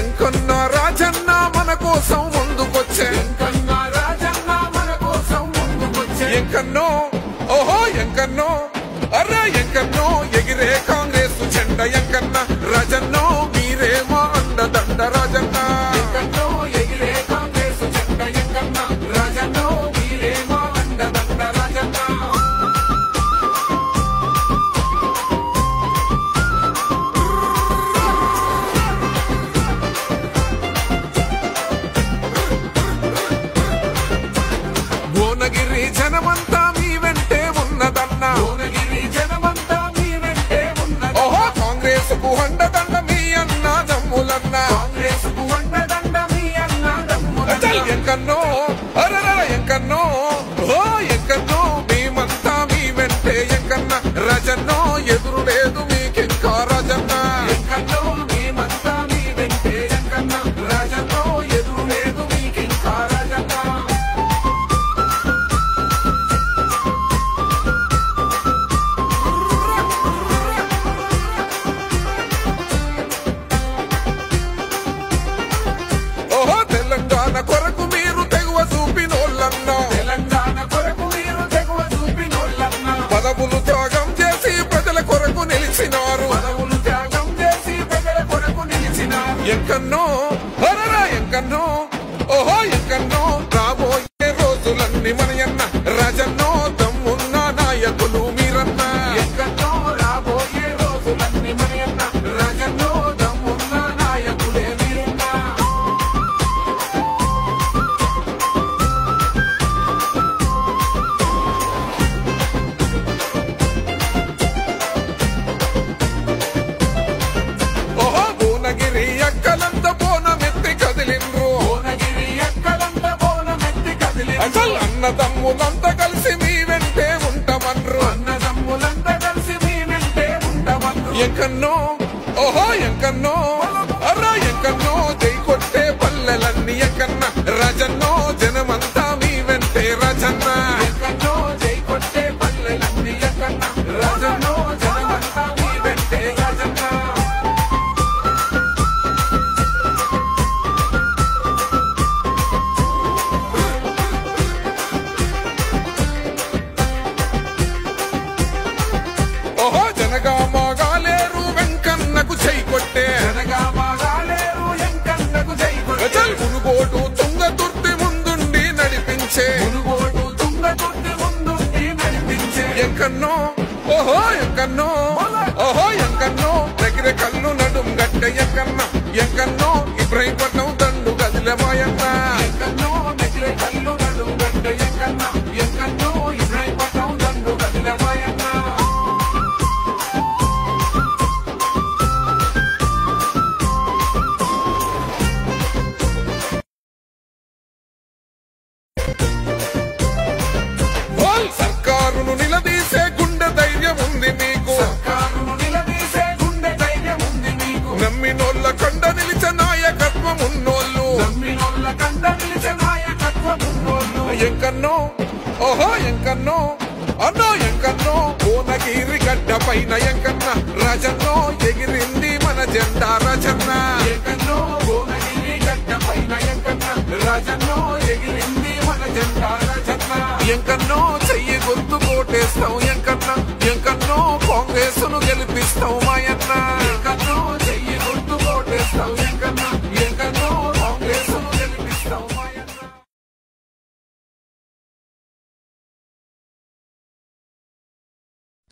ఎంకన్నా రాజన్న మన కోసం ముందుకొచ్చే. రాజన్న మన కోసం ముందుకొచ్చే. ఎంకన్నో ఓహో ఎంకన్నో అర్రా ఎంకన్నో ఎగిరే కాంగ్రెస్ చెండ ఎంకన్న. భువనగిరి జనమంతా మీ వెంటే ఉన్నదన్నా. భువనగిరి can know అన్నదమ్ములంతా కలిసి మీ వెంటే ఉంటామన్రు. అన్నదమ్ములంతా కలిసి మీ వెంటే ఉంటామన్రు. ఎంకన్నో ఓహో ఎంకన్నో అర్రా ఎంకన్నో జై కొట్టే పల్లెలన్నీ ఎక్కన్న రజన్నో జనమంతా మీ వెంటే రజన్నా. కన్ను. ఓహో కన్ను ఓహో కన్ను దగ్గర కన్ను నడుం గట్ట ఎంకన్న ఎంకన్నో. ఇబ్రహీంపట్నం దండు గదిలమాయన్నా ఎంకన్నో అన్నో ఎంకన్నో కోనగిరి గడ్డ పైన ఎంకన్న రాజన్నో ఎగిరింది మన జెండా రచన్న ఎంకన్నో కోనగిరి గడ్డ పైన ఎంకన్న రాజన్నో ఎగిరింది మన జెండా రచన్న ఎంకన్నో చెయ్యి గుర్తు కోటేస్తాం ఎంకన్న ఎంకన్నో కాంగ్రెస్ను గెలిపిస్తాం మాయ